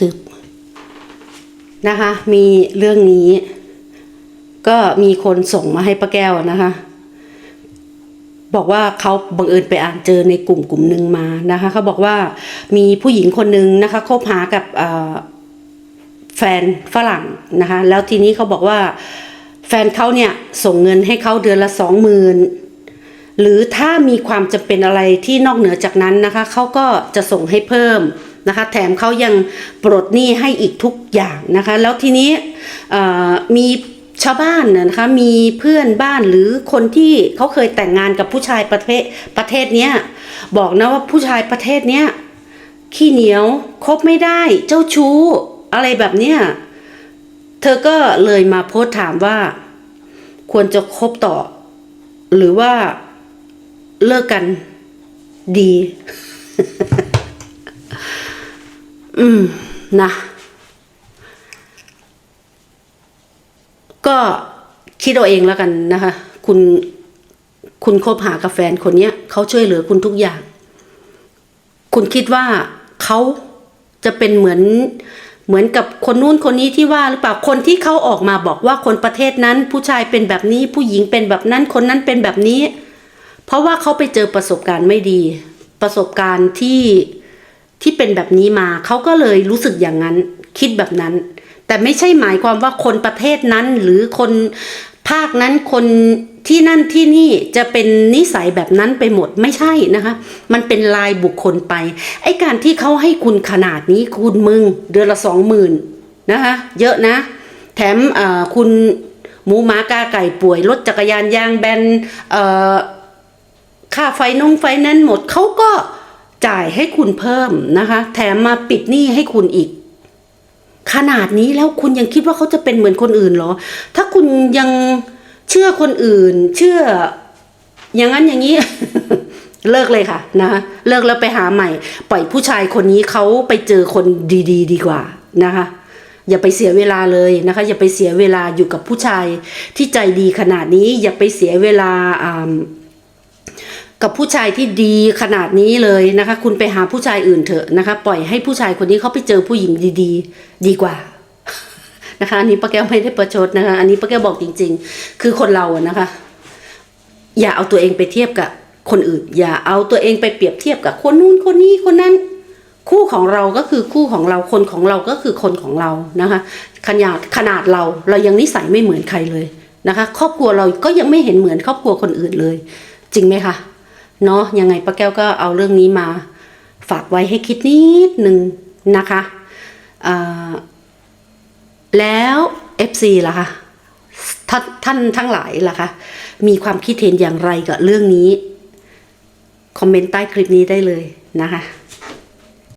ตึบนะคะ มีเรื่องนี้ ก็มีคนส่งมาให้ป้าแก้วนะคะ บอกว่าเขาบังเอิญไปอ่านเจอในกลุ่มกลุ่มหนึ่งมานะคะเขาบอกว่ามีผู้หญิงคนหนึ่งนะคะคบหากับแฟนฝรั่งนะคะ แล้วทีนี้เขาบอกว่าแฟนเขาเนี่ยส่งเงินให้เขาเดือนละสองหมื่นหรือถ้ามีความจำเป็นอะไรที่นอกเหนือจากนั้นนะคะเขาก็จะส่งให้เพิ่ม นะคะแถมเขายังปลดหนี้ให้อีกทุกอย่างนะคะ แล้วทีนี้มีชาวบ้านนะคะมีเพื่อนบ้านหรือคนที่เขาเคยแต่งงานกับผู้ชายประเทศประเทศเนี้ยบอกนะว่าผู้ชายประเทศเนี้ยขี้เหนียวคบไม่ได้เจ้าชู้อะไรแบบเนี้ยเธอก็เลยมาโพสต์ถามว่า ควรจะคบต่อ หรือว่าเลิกกันดี อืม นะ ก็คิดเอาเองแล้วกันนะคะ คุณคุณคบหากับแฟนคนเนี้ยเขาช่วยเหลือคุณทุกอย่าง คุณคิดว่าเขาจะเป็นเหมือนเหมือนกับคนนู้นคนนี้ที่ว่าหรือเปล่าคนที่เขาออกมาบอกว่าคนประเทศนั้น ผู้ชายเป็นแบบนี้ ผู้หญิงเป็นแบบนั้น คนนั้นเป็นแบบนี้ เพราะว่าเขาไปเจอประสบการณ์ไม่ดี ประสบการณ์ที่ ที่เป็นแบบนี้มาเขาก็เลยรู้สึกอย่างนั้น คิดแบบนั้น แต่ไม่ใช่หมายความว่าคนประเทศนั้นหรือคนภาคนั้นคนที่นั่นที่นี่จะเป็นนิสัยแบบนั้นไปหมดไม่ใช่นะคะ มันเป็นลายบุคคลไป ไอ้การที่เขาให้คุณขนาดนี้คุณมึง เดือนละสองหมื่นนะคะเยอะนะ แถมคุณหมูหมากาไก่ป่วย รถจักรยานยางแบนค่าไฟนงไฟนั้นหมดเขาก็ จ่ายให้คุณเพิ่มนะคะ แถมมาปิดหนี้ให้คุณอีก ขนาดนี้แล้วคุณยังคิดว่าเขาจะเป็นเหมือนคนอื่นเหรอ ถ้าคุณยังเชื่อคนอื่น เชื่อ อย่างนั้นอย่างนี้ เลิกเลยค่ะนะเลิกแล้วไปหาใหม่ ปล่อยผู้ชายคนนี้เขาไปเจอคนดีๆดีกว่านะคะอย่าไปเสียเวลาเลยนะคะ อย่าไปเสียเวลาอยู่กับผู้ชายที่ใจดีขนาดนี้ อย่าไปเสียเวลาอ่า กับผู้ชายที่ดีขนาดนี้เลยนะคะ คุณไปหาผู้ชายอื่นเถอะนะคะ ปล่อยให้ผู้ชายคนนี้เขาไปเจอผู้หญิงดีๆ ดีกว่านะคะ อันนี้ป้าแก้วไม่ได้ประชดนะคะ อันนี้ป้าแก้วบอกจริง ๆ คือคนเราอะนะคะ อย่าเอาตัวเองไปเทียบกับคนอื่น อย่าเอาตัวเองไปเปรียบเทียบกับคนนู้นคนนี้คนนั้น คู่ของเราก็คือคู่ของเราคนของเราก็คือคนของเรานะคะ ขนาดขนาดเราเรายังนิสัยไม่เหมือนใครเลยนะคะ ครอบครัวเราก็ยังไม่เห็นเหมือนครอบครัวคนอื่นเลย จริงไหมคะ เนาะยังไงป้าแก้วก็เอาเรื่องนี้มา ฝากไว้ให้คิดนิดหนึ่งนะคะแล้ว FC ล่ะคะทท่านทั้งหลายล่ะคะ มีความคิดเห็นอย่างไรกับเรื่องนี้ คอมเมนต์ใต้คลิปนี้ได้เลยนะคะ